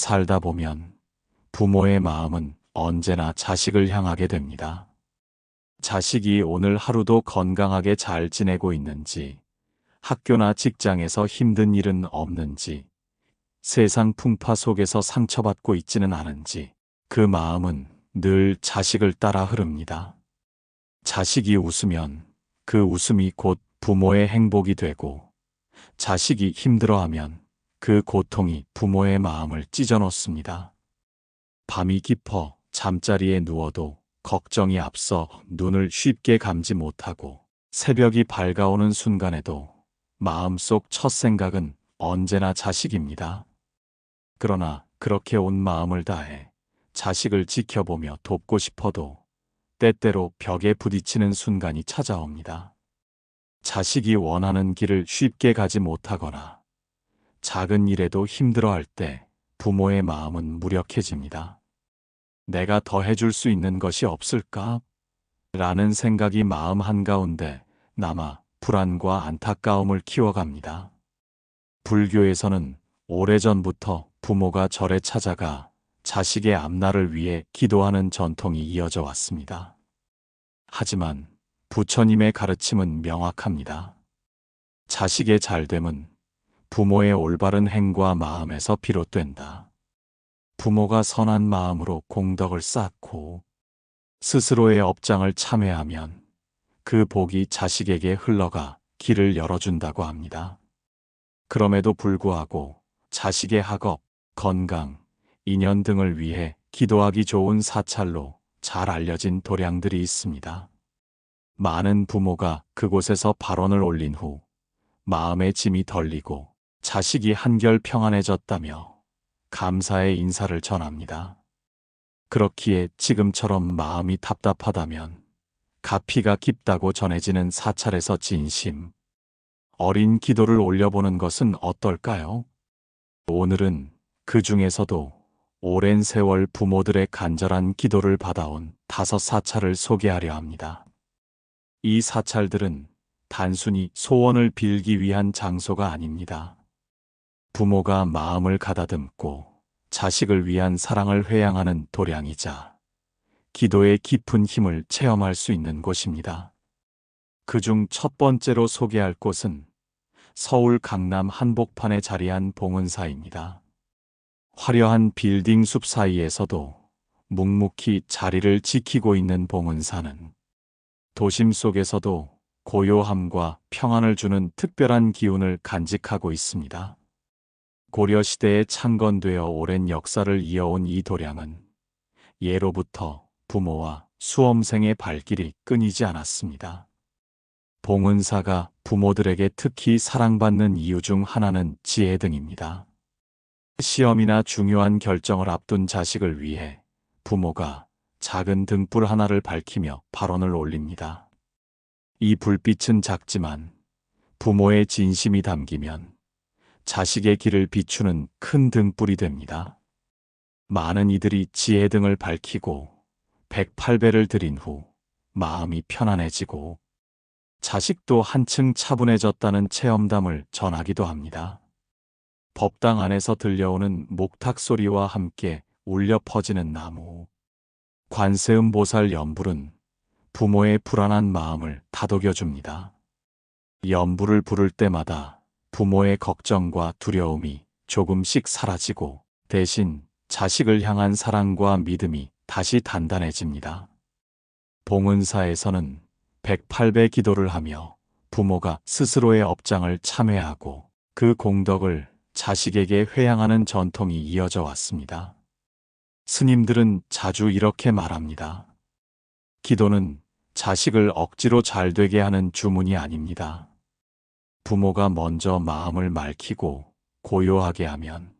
살다 보면 부모의 마음은 언제나 자식을 향하게 됩니다. 자식이 오늘 하루도 건강하게 잘 지내고 있는지, 학교나 직장에서 힘든 일은 없는지, 세상 풍파 속에서 상처받고 있지는 않은지, 그 마음은 늘 자식을 따라 흐릅니다. 자식이 웃으면 그 웃음이 곧 부모의 행복이 되고, 자식이 힘들어하면 그 고통이 부모의 마음을 찢어놓습니다. 밤이 깊어 잠자리에 누워도 걱정이 앞서 눈을 쉽게 감지 못하고 새벽이 밝아오는 순간에도 마음속 첫 생각은 언제나 자식입니다. 그러나 그렇게 온 마음을 다해 자식을 지켜보며 돕고 싶어도 때때로 벽에 부딪히는 순간이 찾아옵니다. 자식이 원하는 길을 쉽게 가지 못하거나 작은 일에도 힘들어할 때 부모의 마음은 무력해집니다. 내가 더 해줄 수 있는 것이 없을까? 라는 생각이 마음 한가운데 남아 불안과 안타까움을 키워갑니다. 불교에서는 오래전부터 부모가 절에 찾아가 자식의 앞날을 위해 기도하는 전통이 이어져 왔습니다. 하지만 부처님의 가르침은 명확합니다. 자식의 잘됨은 부모의 올바른 행과 마음에서 비롯된다. 부모가 선한 마음으로 공덕을 쌓고 스스로의 업장을 참회하면 그 복이 자식에게 흘러가 길을 열어준다고 합니다. 그럼에도 불구하고 자식의 학업, 건강, 인연 등을 위해 기도하기 좋은 사찰로 잘 알려진 도량들이 있습니다. 많은 부모가 그곳에서 발언을 올린 후 마음의 짐이 덜리고 자식이 한결 평안해졌다며 감사의 인사를 전합니다. 그렇기에 지금처럼 마음이 답답하다면 가피가 깊다고 전해지는 사찰에서 진심, 어린 기도를 올려보는 것은 어떨까요? 오늘은 그 중에서도 오랜 세월 부모들의 간절한 기도를 받아온 다섯 사찰을 소개하려 합니다. 이 사찰들은 단순히 소원을 빌기 위한 장소가 아닙니다. 부모가 마음을 가다듬고 자식을 위한 사랑을 회양하는 도량이자 기도의 깊은 힘을 체험할 수 있는 곳입니다. 그 중 첫 번째로 소개할 곳은 서울 강남 한복판에 자리한 봉은사입니다. 화려한 빌딩 숲 사이에서도 묵묵히 자리를 지키고 있는 봉은사는 도심 속에서도 고요함과 평안을 주는 특별한 기운을 간직하고 있습니다. 고려시대에 창건되어 오랜 역사를 이어온 이 도량은 예로부터 부모와 수험생의 발길이 끊이지 않았습니다. 봉은사가 부모들에게 특히 사랑받는 이유 중 하나는 지혜 등입니다. 시험이나 중요한 결정을 앞둔 자식을 위해 부모가 작은 등불 하나를 밝히며 발언을 올립니다. 이 불빛은 작지만 부모의 진심이 담기면 자식의 길을 비추는 큰 등불이 됩니다. 많은 이들이 지혜 등을 밝히고 108배를 드린 후 마음이 편안해지고 자식도 한층 차분해졌다는 체험담을 전하기도 합니다. 법당 안에서 들려오는 목탁 소리와 함께 울려 퍼지는 나무. 관세음 보살 연불은 부모의 불안한 마음을 다독여 줍니다. 연불을 부를 때마다 부모의 걱정과 두려움이 조금씩 사라지고 대신 자식을 향한 사랑과 믿음이 다시 단단해집니다. 봉은사에서는 108배 기도를 하며 부모가 스스로의 업장을 참회하고 그 공덕을 자식에게 회양하는 전통이 이어져 왔습니다. 스님들은 자주 이렇게 말합니다. 기도는 자식을 억지로 잘 되게 하는 주문이 아닙니다. 부모가 먼저 마음을 맑히고 고요하게 하면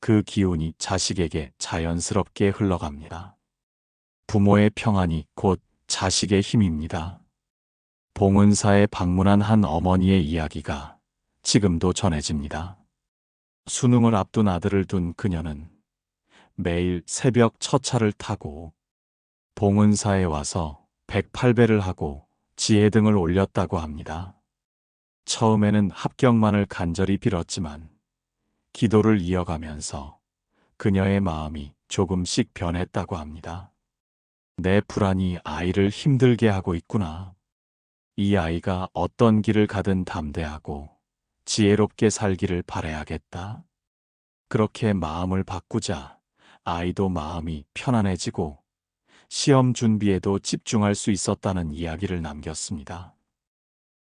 그 기운이 자식에게 자연스럽게 흘러갑니다. 부모의 평안이 곧 자식의 힘입니다. 봉은사에 방문한 한 어머니의 이야기가 지금도 전해집니다. 수능을 앞둔 아들을 둔 그녀는 매일 새벽 첫 차를 타고 봉은사에 와서 108배를 하고 지혜 등을 올렸다고 합니다. 처음에는 합격만을 간절히 빌었지만 기도를 이어가면서 그녀의 마음이 조금씩 변했다고 합니다. 내 불안이 아이를 힘들게 하고 있구나. 이 아이가 어떤 길을 가든 담대하고 지혜롭게 살기를 바라야겠다. 그렇게 마음을 바꾸자 아이도 마음이 편안해지고 시험 준비에도 집중할 수 있었다는 이야기를 남겼습니다.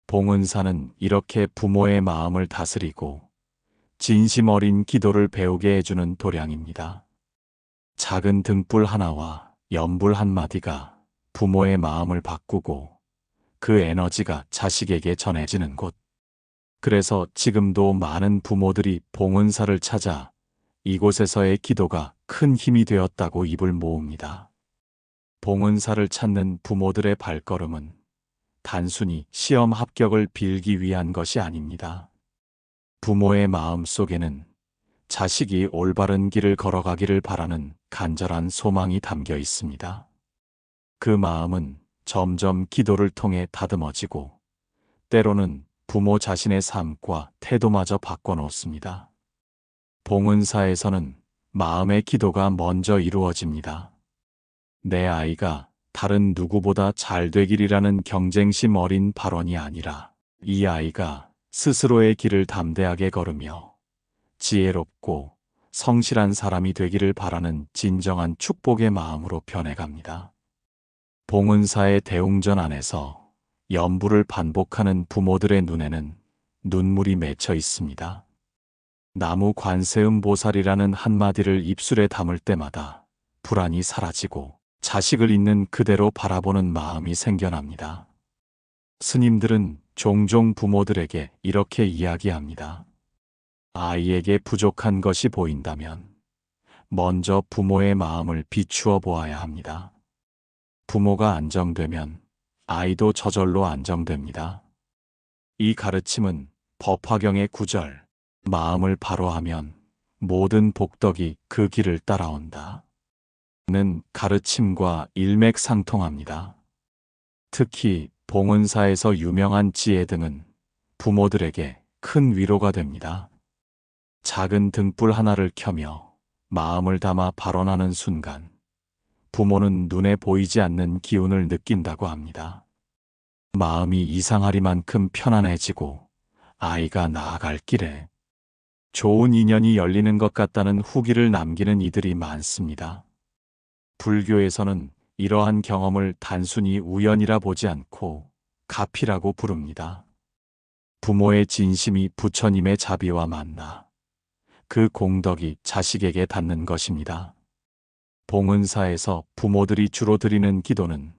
봉은사는 이렇게 부모의 마음을 다스리고 진심 어린 기도를 배우게 해주는 도량입니다. 작은 등불 하나와 연불 한마디가 부모의 마음을 바꾸고 그 에너지가 자식에게 전해지는 곳. 그래서 지금도 많은 부모들이 봉은사를 찾아 이곳에서의 기도가 큰 힘이 되었다고 입을 모읍니다. 봉은사를 찾는 부모들의 발걸음은 단순히 시험 합격을 빌기 위한 것이 아닙니다. 부모의 마음 속에는 자식이 올바른 길을 걸어가기를 바라는 간절한 소망이 담겨 있습니다. 그 마음은 점점 기도를 통해 다듬어지고 때로는 부모 자신의 삶과 태도마저 바꿔놓습니다. 봉은사에서는 마음의 기도가 먼저 이루어집니다. 내 아이가 다른 누구보다 잘 되기리라는 경쟁심 어린 발언이 아니라 이 아이가 스스로의 길을 담대하게 걸으며 지혜롭고 성실한 사람이 되기를 바라는 진정한 축복의 마음으로 변해갑니다. 봉은사의 대웅전 안에서 연부를 반복하는 부모들의 눈에는 눈물이 맺혀 있습니다. 나무 관세음 보살이라는 한마디를 입술에 담을 때마다 불안이 사라지고 자식을 있는 그대로 바라보는 마음이 생겨납니다. 스님들은 종종 부모들에게 이렇게 이야기합니다. 아이에게 부족한 것이 보인다면 먼저 부모의 마음을 비추어 보아야 합니다. 부모가 안정되면 아이도 저절로 안정됩니다. 이 가르침은 법화경의 구절, 마음을 바로 하면 모든 복덕이 그 길을 따라온다. 는 가르침과 일맥상통합니다. 특히 봉은사에서 유명한 지혜 등은 부모들에게 큰 위로가 됩니다. 작은 등불 하나를 켜며 마음을 담아 발언하는 순간 부모는 눈에 보이지 않는 기운을 느낀다고 합니다. 마음이 이상하리만큼 편안해지고 아이가 나아갈 길에 좋은 인연이 열리는 것 같다는 후기를 남기는 이들이 많습니다. 불교에서는 이러한 경험을 단순히 우연이라 보지 않고 가피라고 부릅니다. 부모의 진심이 부처님의 자비와 만나 그 공덕이 자식에게 닿는 것입니다. 봉은사에서 부모들이 주로 드리는 기도는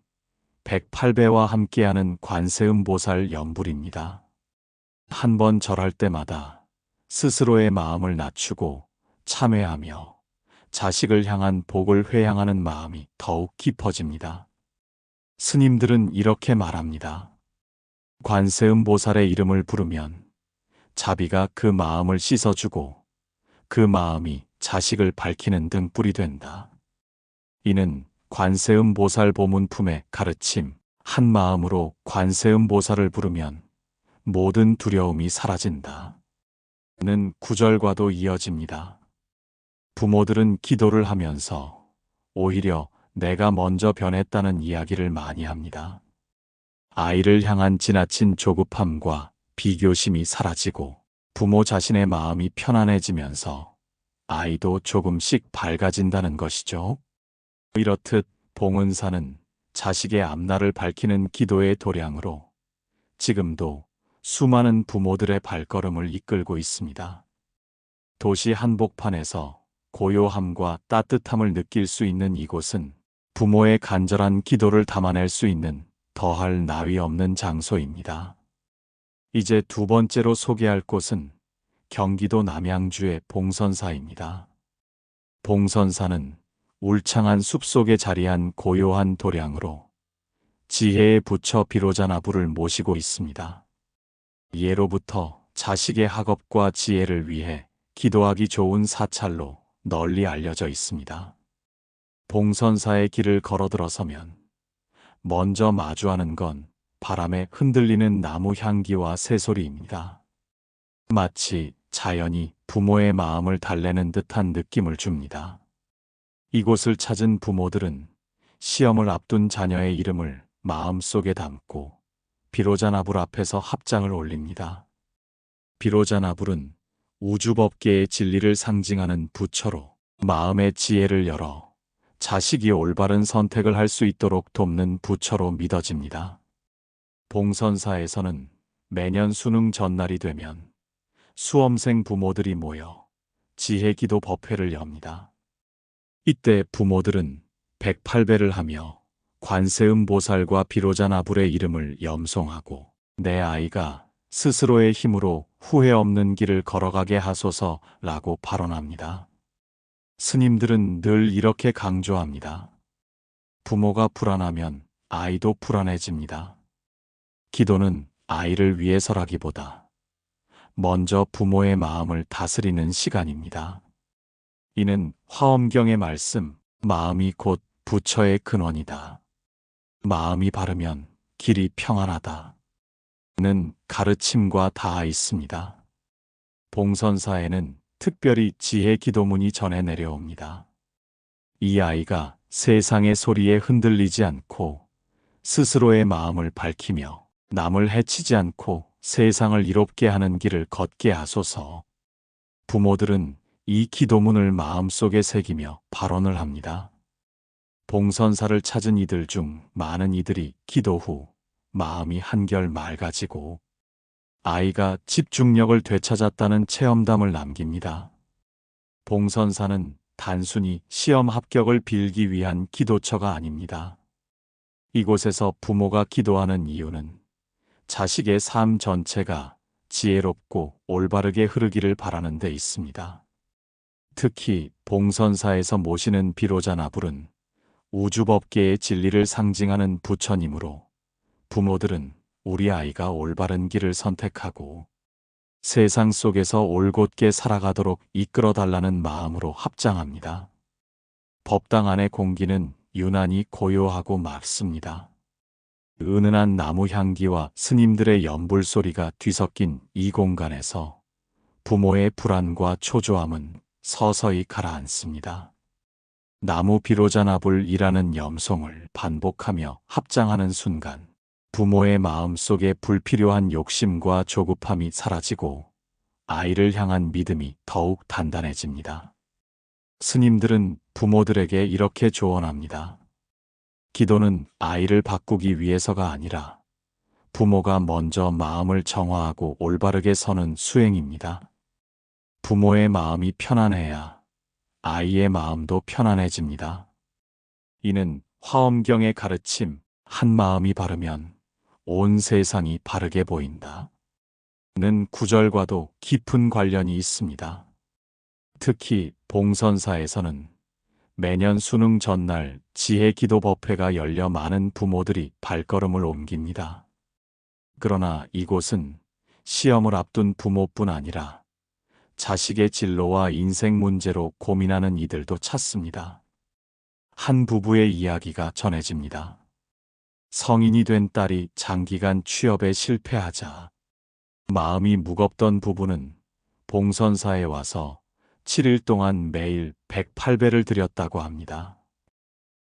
108배와 함께하는 관세음 보살 연불입니다. 한 번 절할 때마다 스스로의 마음을 낮추고 참회하며 자식을 향한 복을 회양하는 마음이 더욱 깊어집니다. 스님들은 이렇게 말합니다. 관세음 보살의 이름을 부르면 자비가 그 마음을 씻어주고 그 마음이 자식을 밝히는 등불이 된다. 이는 관세음 보살 보문품의 가르침, 한 마음으로 관세음 보살을 부르면 모든 두려움이 사라진다. 는 구절과도 이어집니다. 부모들은 기도를 하면서 오히려 내가 먼저 변했다는 이야기를 많이 합니다. 아이를 향한 지나친 조급함과 비교심이 사라지고 부모 자신의 마음이 편안해지면서 아이도 조금씩 밝아진다는 것이죠. 이렇듯 봉은사는 자식의 앞날을 밝히는 기도의 도량으로 지금도 수많은 부모들의 발걸음을 이끌고 있습니다. 도시 한복판에서 고요함과 따뜻함을 느낄 수 있는 이곳은 부모의 간절한 기도를 담아낼 수 있는 더할 나위 없는 장소입니다. 이제 두 번째로 소개할 곳은 경기도 남양주의 봉선사입니다. 봉선사는 울창한 숲속에 자리한 고요한 도량으로 지혜의 부처 비로자나부를 모시고 있습니다. 예로부터 자식의 학업과 지혜를 위해 기도하기 좋은 사찰로 널리 알려져 있습니다. 봉선사의 길을 걸어 들어서면 먼저 마주하는 건 바람에 흔들리는 나무 향기와 새소리입니다. 마치 자연히 부모의 마음을 달래는 듯한 느낌을 줍니다. 이곳을 찾은 부모들은 시험을 앞둔 자녀의 이름을 마음속에 담고 비로자나불 앞에서 합장을 올립니다. 비로자나불은 우주법계의 진리를 상징하는 부처로 마음의 지혜를 열어 자식이 올바른 선택을 할 수 있도록 돕는 부처로 믿어집니다. 봉선사에서는 매년 수능 전날이 되면 수험생 부모들이 모여 지혜 기도 법회를 엽니다. 이때 부모들은 108배를 하며 관세음 보살과 비로자나불의 이름을 염송하고 내 아이가 스스로의 힘으로 후회 없는 길을 걸어가게 하소서라고 발언합니다. 스님들은 늘 이렇게 강조합니다. 부모가 불안하면 아이도 불안해집니다. 기도는 아이를 위해서라기보다 먼저 부모의 마음을 다스리는 시간입니다. 이는 화엄경의 말씀, 마음이 곧 부처의 근원이다. 마음이 바르면 길이 평안하다. 는 가르침과 닿아 있습니다. 봉선사에는 특별히 지혜 기도문이 전해 내려옵니다. 이 아이가 세상의 소리에 흔들리지 않고 스스로의 마음을 밝히며 남을 해치지 않고 세상을 이롭게 하는 길을 걷게 하소서. 부모들은 이 기도문을 마음속에 새기며 발언을 합니다. 봉선사를 찾은 이들 중 많은 이들이 기도 후 마음이 한결 맑아지고 아이가 집중력을 되찾았다는 체험담을 남깁니다. 봉선사는 단순히 시험 합격을 빌기 위한 기도처가 아닙니다. 이곳에서 부모가 기도하는 이유는 자식의 삶 전체가 지혜롭고 올바르게 흐르기를 바라는 데 있습니다. 특히 봉선사에서 모시는 비로자나불은 우주법계의 진리를 상징하는 부처님으로 부모들은 우리 아이가 올바른 길을 선택하고 세상 속에서 올곧게 살아가도록 이끌어 달라는 마음으로 합장합니다. 법당 안의 공기는 유난히 고요하고 맑습니다. 은은한 나무 향기와 스님들의 연불 소리가 뒤섞인 이 공간에서 부모의 불안과 초조함은 서서히 가라앉습니다. 나무 비로자나불이라는 염송을 반복하며 합장하는 순간 부모의 마음 속에 불필요한 욕심과 조급함이 사라지고 아이를 향한 믿음이 더욱 단단해집니다. 스님들은 부모들에게 이렇게 조언합니다. 기도는 아이를 바꾸기 위해서가 아니라 부모가 먼저 마음을 정화하고 올바르게 서는 수행입니다. 부모의 마음이 편안해야 아이의 마음도 편안해집니다. 이는 화엄경의 가르침, 한 마음이 바르면 온 세상이 바르게 보인다. 는 구절과도 깊은 관련이 있습니다. 특히 봉선사에서는 매년 수능 전날 지혜 기도 법회가 열려 많은 부모들이 발걸음을 옮깁니다. 그러나 이곳은 시험을 앞둔 부모뿐 아니라 자식의 진로와 인생 문제로 고민하는 이들도 찾습니다. 한 부부의 이야기가 전해집니다. 성인이 된 딸이 장기간 취업에 실패하자 마음이 무겁던 부부는 봉선사에 와서 7일 동안 매일 108배를 드렸다고 합니다.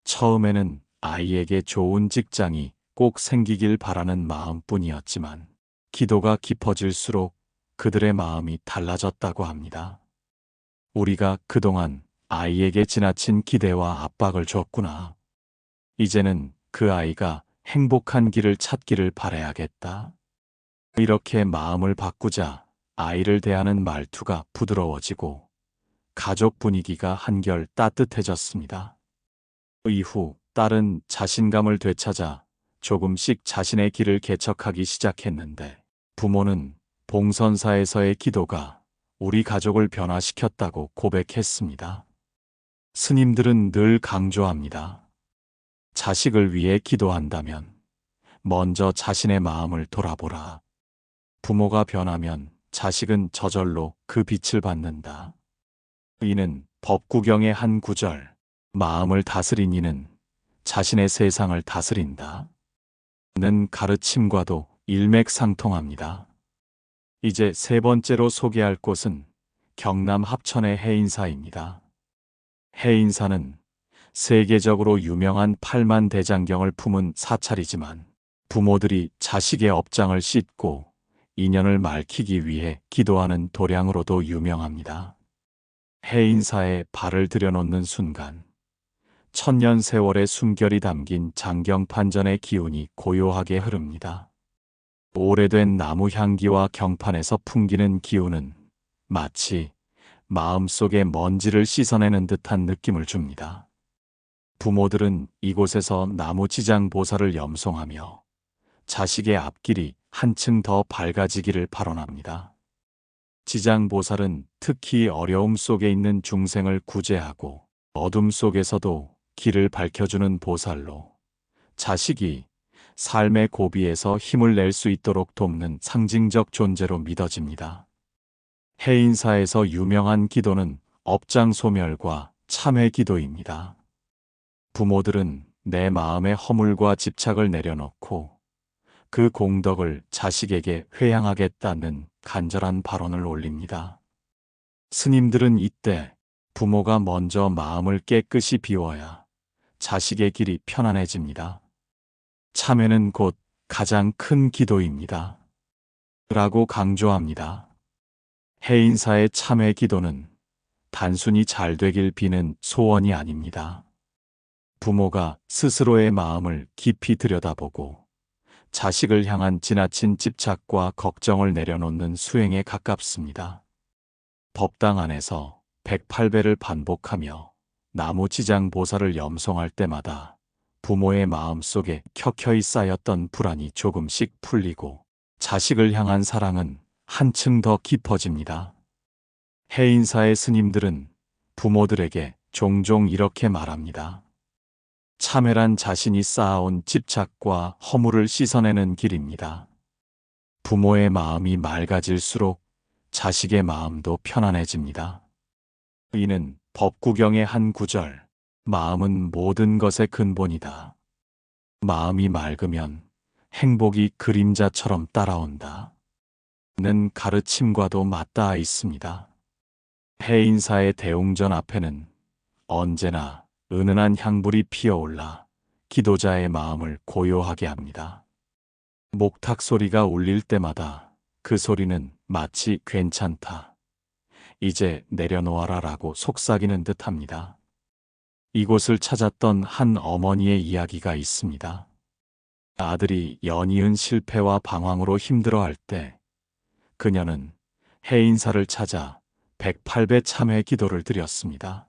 처음에는 아이에게 좋은 직장이 꼭 생기길 바라는 마음뿐이었지만 기도가 깊어질수록 그들의 마음이 달라졌다고 합니다. 우리가 그동안 아이에게 지나친 기대와 압박을 줬구나. 이제는 그 아이가 행복한 길을 찾기를 바라야겠다. 이렇게 마음을 바꾸자 아이를 대하는 말투가 부드러워지고 가족 분위기가 한결 따뜻해졌습니다. 이후 딸은 자신감을 되찾아 조금씩 자신의 길을 개척하기 시작했는데 부모는 봉선사에서의 기도가 우리 가족을 변화시켰다고 고백했습니다. 스님들은 늘 강조합니다. 자식을 위해 기도한다면 먼저 자신의 마음을 돌아보라. 부모가 변하면 자식은 저절로 그 빛을 받는다. 이는 법구경의 한 구절, 마음을 다스린 이는 자신의 세상을 다스린다. 는 가르침과도 일맥상통합니다. 이제 세 번째로 소개할 곳은 경남 합천의 해인사입니다. 해인사는 세계적으로 유명한 팔만 대장경을 품은 사찰이지만 부모들이 자식의 업장을 씻고 인연을 밝히기 위해 기도하는 도량으로도 유명합니다. 해인사에 발을 들여놓는 순간 천년 세월의 숨결이 담긴 장경판전의 기운이 고요하게 흐릅니다. 오래된 나무 향기와 경판에서 풍기는 기운은 마치 마음속의 먼지를 씻어내는 듯한 느낌을 줍니다. 부모들은 이곳에서 나무 지장 보살을 염송하며 자식의 앞길이 한층 더 밝아지기를 발언합니다. 지장 보살은 특히 어려움 속에 있는 중생을 구제하고 어둠 속에서도 길을 밝혀주는 보살로 자식이 삶의 고비에서 힘을 낼 수 있도록 돕는 상징적 존재로 믿어집니다. 해인사에서 유명한 기도는 업장 소멸과 참회 기도입니다. 부모들은 내 마음의 허물과 집착을 내려놓고 그 공덕을 자식에게 회양하겠다는 간절한 발언을 올립니다. 스님들은 이때 부모가 먼저 마음을 깨끗이 비워야 자식의 길이 편안해집니다. 참회는 곧 가장 큰 기도입니다. 라고 강조합니다. 해인사의 참회 기도는 단순히 잘 되길 비는 소원이 아닙니다. 부모가 스스로의 마음을 깊이 들여다보고 자식을 향한 지나친 집착과 걱정을 내려놓는 수행에 가깝습니다. 법당 안에서 108배를 반복하며 나무 지장 보살을 염송할 때마다 부모의 마음 속에 켜켜이 쌓였던 불안이 조금씩 풀리고 자식을 향한 사랑은 한층 더 깊어집니다. 해인사의 스님들은 부모들에게 종종 이렇게 말합니다. 참회란 자신이 쌓아온 집착과 허물을 씻어내는 길입니다. 부모의 마음이 맑아질수록 자식의 마음도 편안해집니다. 이는 법구경의 한 구절, 마음은 모든 것의 근본이다. 마음이 맑으면 행복이 그림자처럼 따라온다. 는 가르침과도 맞닿아 있습니다. 해인사의 대웅전 앞에는 언제나 은은한 향불이 피어올라 기도자의 마음을 고요하게 합니다. 목탁 소리가 울릴 때마다 그 소리는 마치 괜찮다. 이제 내려놓아라 라고 속삭이는 듯 합니다. 이곳을 찾았던 한 어머니의 이야기가 있습니다. 아들이 연이은 실패와 방황으로 힘들어할 때 그녀는 해인사를 찾아 108배 참회 기도를 드렸습니다.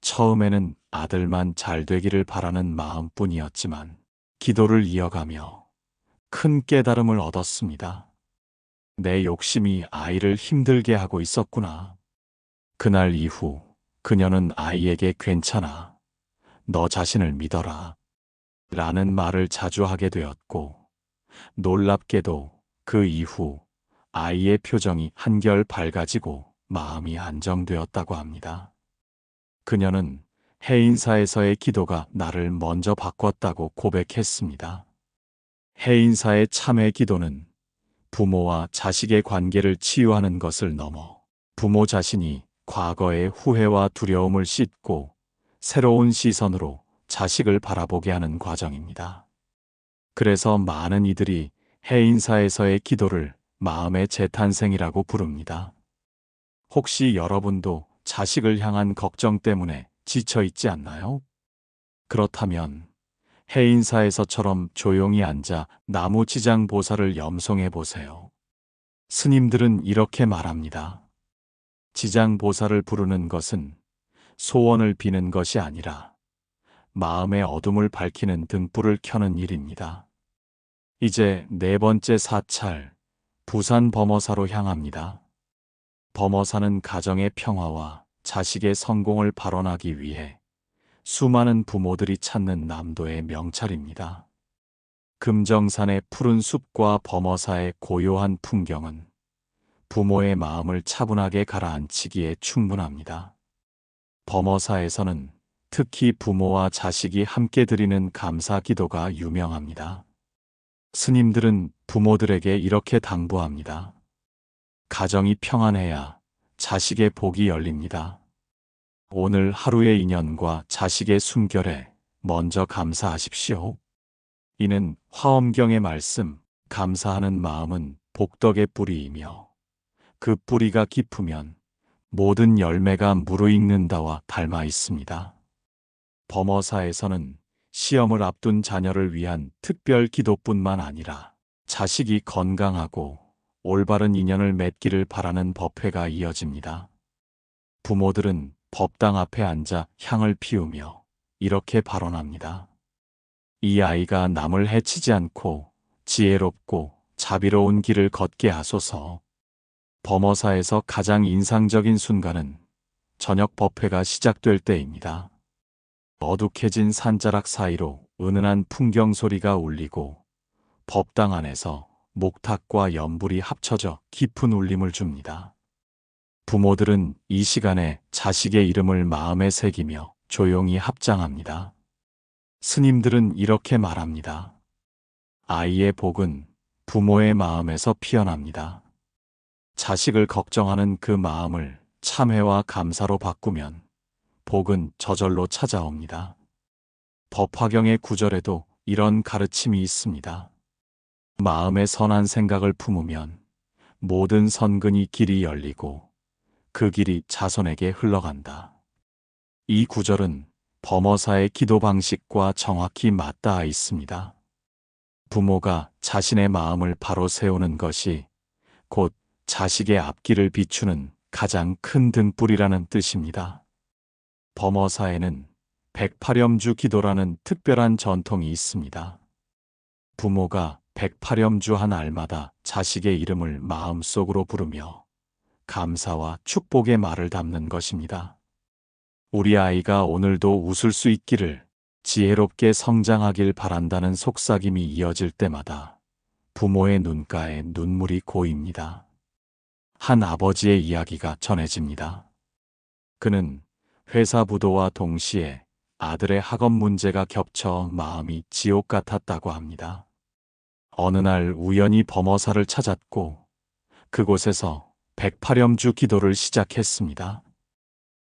처음에는 아들만 잘 되기를 바라는 마음뿐이었지만 기도를 이어가며 큰 깨달음을 얻었습니다. 내 욕심이 아이를 힘들게 하고 있었구나. 그날 이후 그녀는 아이에게 괜찮아. 너 자신을 믿어라. 라는 말을 자주 하게 되었고, 놀랍게도 그 이후 아이의 표정이 한결 밝아지고 마음이 안정되었다고 합니다. 그녀는 해인사에서의 기도가 나를 먼저 바꿨다고 고백했습니다. 해인사의 참회 기도는 부모와 자식의 관계를 치유하는 것을 넘어 부모 자신이 과거의 후회와 두려움을 씻고 새로운 시선으로 자식을 바라보게 하는 과정입니다. 그래서 많은 이들이 해인사에서의 기도를 마음의 재탄생이라고 부릅니다. 혹시 여러분도 자식을 향한 걱정 때문에 지쳐 있지 않나요? 그렇다면 해인사에서처럼 조용히 앉아 나무 지장 보살을 염송해 보세요. 스님들은 이렇게 말합니다. 지장 보살을 부르는 것은 소원을 비는 것이 아니라 마음의 어둠을 밝히는 등불을 켜는 일입니다. 이제 네 번째 사찰, 부산 범어사로 향합니다. 범어사는 가정의 평화와 자식의 성공을 발언하기 위해 수많은 부모들이 찾는 남도의 명찰입니다. 금정산의 푸른 숲과 범어사의 고요한 풍경은 부모의 마음을 차분하게 가라앉히기에 충분합니다. 범어사에서는 특히 부모와 자식이 함께 드리는 감사 기도가 유명합니다. 스님들은 부모들에게 이렇게 당부합니다. 가정이 평안해야 자식의 복이 열립니다. 오늘 하루의 인연과 자식의 순결에 먼저 감사하십시오. 이는 화엄경의 말씀, 감사하는 마음은 복덕의 뿌리이며 그 뿌리가 깊으면 모든 열매가 무르익는다와 닮아 있습니다. 범어사에서는 시험을 앞둔 자녀를 위한 특별 기도뿐만 아니라 자식이 건강하고 올바른 인연을 맺기를 바라는 법회가 이어집니다. 부모들은 법당 앞에 앉아 향을 피우며 이렇게 발언합니다. 이 아이가 남을 해치지 않고 지혜롭고 자비로운 길을 걷게 하소서. 범어사에서 가장 인상적인 순간은 저녁 법회가 시작될 때입니다. 어둑해진 산자락 사이로 은은한 풍경 소리가 울리고 법당 안에서 목탁과 연불이 합쳐져 깊은 울림을 줍니다. 부모들은 이 시간에 자식의 이름을 마음에 새기며 조용히 합장합니다. 스님들은 이렇게 말합니다. 아이의 복은 부모의 마음에서 피어납니다. 자식을 걱정하는 그 마음을 참회와 감사로 바꾸면 복은 저절로 찾아옵니다. 법화경의 구절에도 이런 가르침이 있습니다. 마음에 선한 생각을 품으면 모든 선근이 길이 열리고 그 길이 자손에게 흘러간다. 이 구절은 범어사의 기도 방식과 정확히 맞닿아 있습니다. 부모가 자신의 마음을 바로 세우는 것이 곧 자식의 앞길을 비추는 가장 큰 등불이라는 뜻입니다. 범어사에는 백파렴주 기도라는 특별한 전통이 있습니다. 부모가 백파렴주 한 알마다 자식의 이름을 마음속으로 부르며 감사와 축복의 말을 담는 것입니다. 우리 아이가 오늘도 웃을 수 있기를 지혜롭게 성장하길 바란다는 속삭임이 이어질 때마다 부모의 눈가에 눈물이 고입니다. 한 아버지의 이야기가 전해집니다. 그는 회사 부도와 동시에 아들의 학업 문제가 겹쳐 마음이 지옥 같았다고 합니다. 어느 날 우연히 범어사를 찾았고 그곳에서 백파렴주 기도를 시작했습니다.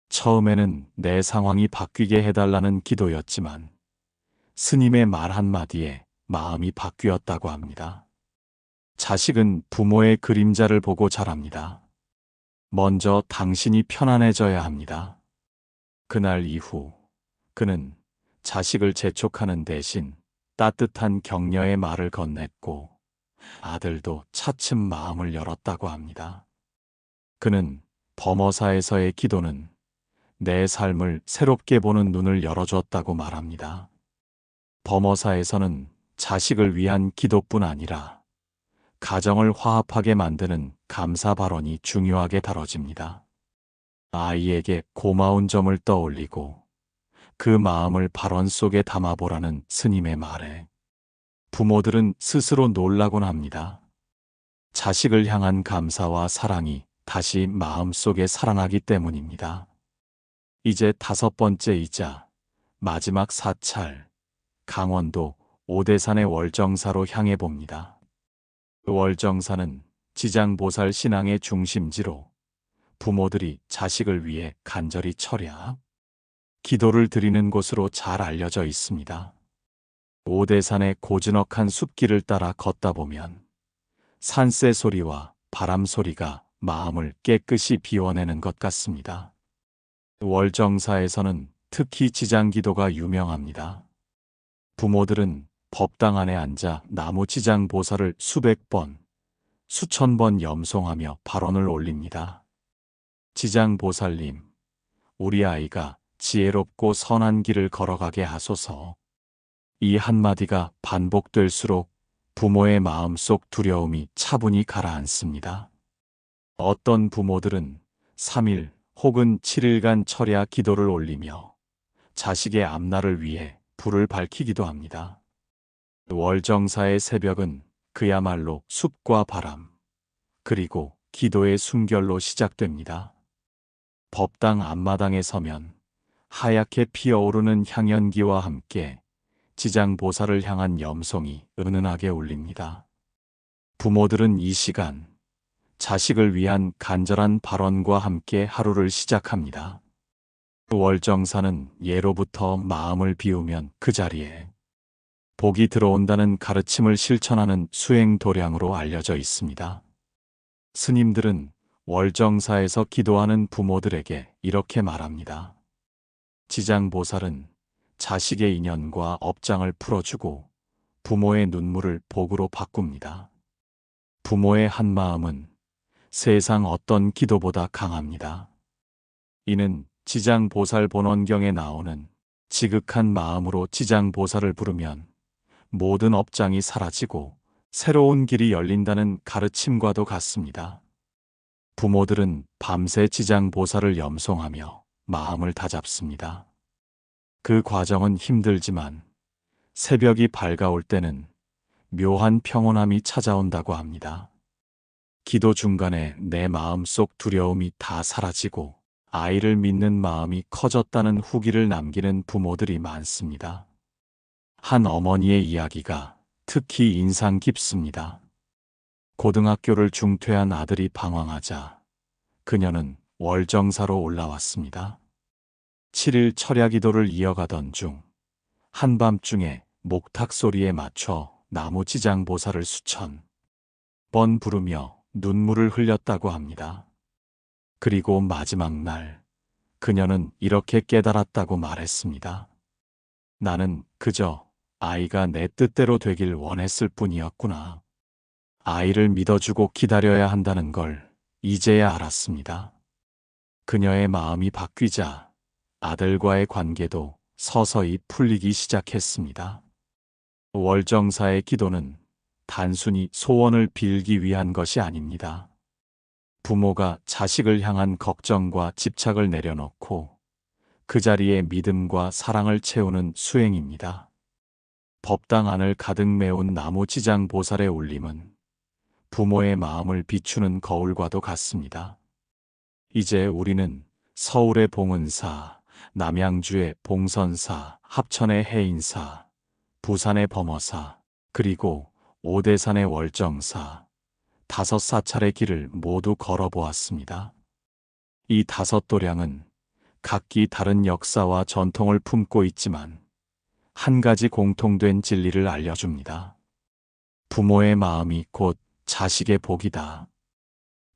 처음에는 내 상황이 바뀌게 해달라는 기도였지만 스님의 말 한마디에 마음이 바뀌었다고 합니다. 자식은 부모의 그림자를 보고 자랍니다. 먼저 당신이 편안해져야 합니다. 그날 이후 그는 자식을 재촉하는 대신 따뜻한 격려의 말을 건넸고 아들도 차츰 마음을 열었다고 합니다. 그는 범어사에서의 기도는 내 삶을 새롭게 보는 눈을 열어줬다고 말합니다. 범어사에서는 자식을 위한 기도뿐 아니라 가정을 화합하게 만드는 감사 발언이 중요하게 다뤄집니다. 아이에게 고마운 점을 떠올리고 그 마음을 발언 속에 담아보라는 스님의 말에 부모들은 스스로 놀라곤 합니다. 자식을 향한 감사와 사랑이 다시 마음속에 살아나기 때문입니다. 이제 다섯 번째이자 마지막 사찰, 강원도 오대산의 월정사로 향해 봅니다. 월정사는 지장보살 신앙의 중심지로 부모들이 자식을 위해 간절히 철야, 기도를 드리는 곳으로 잘 알려져 있습니다. 오대산의 고즈넉한 숲길을 따라 걷다 보면 산새 소리와 바람 소리가 마음을 깨끗이 비워내는 것 같습니다. 월정사에서는 특히 지장기도가 유명합니다. 부모들은 법당 안에 앉아 나무 지장 보살을 수백 번, 수천 번 염송하며 발언을 올립니다. 지장 보살님, 우리 아이가 지혜롭고 선한 길을 걸어가게 하소서. 이 한마디가 반복될수록 부모의 마음속 두려움이 차분히 가라앉습니다. 어떤 부모들은 3일 혹은 7일간 철야 기도를 올리며 자식의 앞날을 위해 불을 밝히기도 합니다. 월정사의 새벽은 그야말로 숲과 바람, 그리고 기도의 순결로 시작됩니다. 법당 앞마당에 서면 하얗게 피어오르는 향연기와 함께 지장보살을 향한 염송이 은은하게 울립니다. 부모들은 이 시간 자식을 위한 간절한 발언과 함께 하루를 시작합니다. 월정사는 예로부터 마음을 비우면 그 자리에 복이 들어온다는 가르침을 실천하는 수행 도량으로 알려져 있습니다. 스님들은 월정사에서 기도하는 부모들에게 이렇게 말합니다. 지장보살은 자식의 인연과 업장을 풀어주고 부모의 눈물을 복으로 바꿉니다. 부모의 한 마음은 세상 어떤 기도보다 강합니다. 이는 지장보살 본원경에 나오는 지극한 마음으로 지장보살을 부르면 모든 업장이 사라지고 새로운 길이 열린다는 가르침과도 같습니다. 부모들은 밤새 지장보살을 염송하며 마음을 다잡습니다. 그 과정은 힘들지만 새벽이 밝아올 때는 묘한 평온함이 찾아온다고 합니다. 기도 중간에 내 마음 속 두려움이 다 사라지고 아이를 믿는 마음이 커졌다는 후기를 남기는 부모들이 많습니다. 한 어머니의 이야기가 특히 인상 깊습니다. 고등학교를 중퇴한 아들이 방황하자 그녀는 월정사로 올라왔습니다. 7일 철야 기도를 이어가던 중 한밤중에 목탁 소리에 맞춰 나무 지장 보살을 수천 번 부르며 눈물을 흘렸다고 합니다. 그리고 마지막 날 그녀는 이렇게 깨달았다고 말했습니다. 나는 그저 아이가 내 뜻대로 되길 원했을 뿐이었구나. 아이를 믿어주고 기다려야 한다는 걸 이제야 알았습니다. 그녀의 마음이 바뀌자 아들과의 관계도 서서히 풀리기 시작했습니다. 월정사의 기도는 단순히 소원을 빌기 위한 것이 아닙니다. 부모가 자식을 향한 걱정과 집착을 내려놓고 그 자리에 믿음과 사랑을 채우는 수행입니다. 법당 안을 가득 메운 나무 지장 보살의 울림은 부모의 마음을 비추는 거울과도 같습니다. 이제 우리는 서울의 봉은사, 남양주의 봉선사, 합천의 해인사, 부산의 범어사, 그리고 오대산의 월정사, 다섯 사찰의 길을 모두 걸어보았습니다. 이 다섯 도량은 각기 다른 역사와 전통을 품고 있지만 한 가지 공통된 진리를 알려줍니다. 부모의 마음이 곧 자식의 복이다.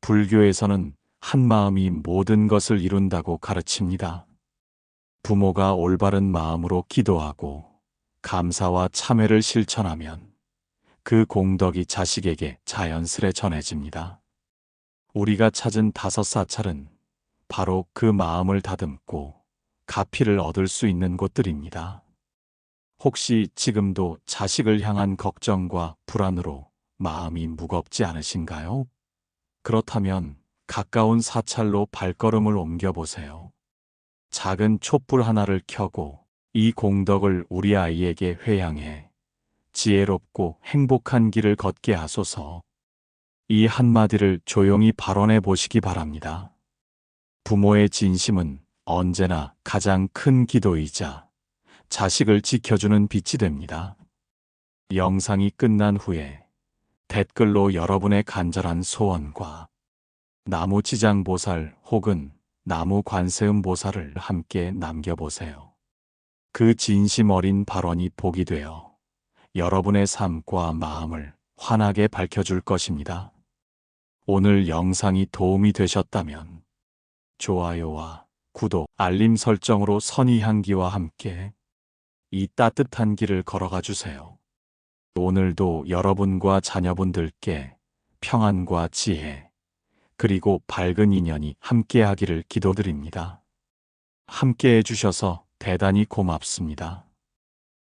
불교에서는 한 마음이 모든 것을 이룬다고 가르칩니다. 부모가 올바른 마음으로 기도하고 감사와 참회를 실천하면 그 공덕이 자식에게 자연스레 전해집니다. 우리가 찾은 다섯 사찰은 바로 그 마음을 다듬고 가피를 얻을 수 있는 곳들입니다. 혹시 지금도 자식을 향한 걱정과 불안으로 마음이 무겁지 않으신가요? 그렇다면 가까운 사찰로 발걸음을 옮겨보세요. 작은 촛불 하나를 켜고 이 공덕을 우리 아이에게 회양해 지혜롭고 행복한 길을 걷게 하소서. 이 한마디를 조용히 발언해 보시기 바랍니다. 부모의 진심은 언제나 가장 큰 기도이자 자식을 지켜주는 빛이 됩니다. 영상이 끝난 후에 댓글로 여러분의 간절한 소원과 나무 지장보살 혹은 나무 관세음 보살을 함께 남겨보세요. 그 진심 어린 발언이 복이 되어 여러분의 삶과 마음을 환하게 밝혀줄 것입니다. 오늘 영상이 도움이 되셨다면 좋아요와 구독, 알림 설정으로 선의 향기와 함께 이 따뜻한 길을 걸어가 주세요. 오늘도 여러분과 자녀분들께 평안과 지혜, 그리고 밝은 인연이 함께하기를 기도드립니다. 함께 해 주셔서 대단히 고맙습니다.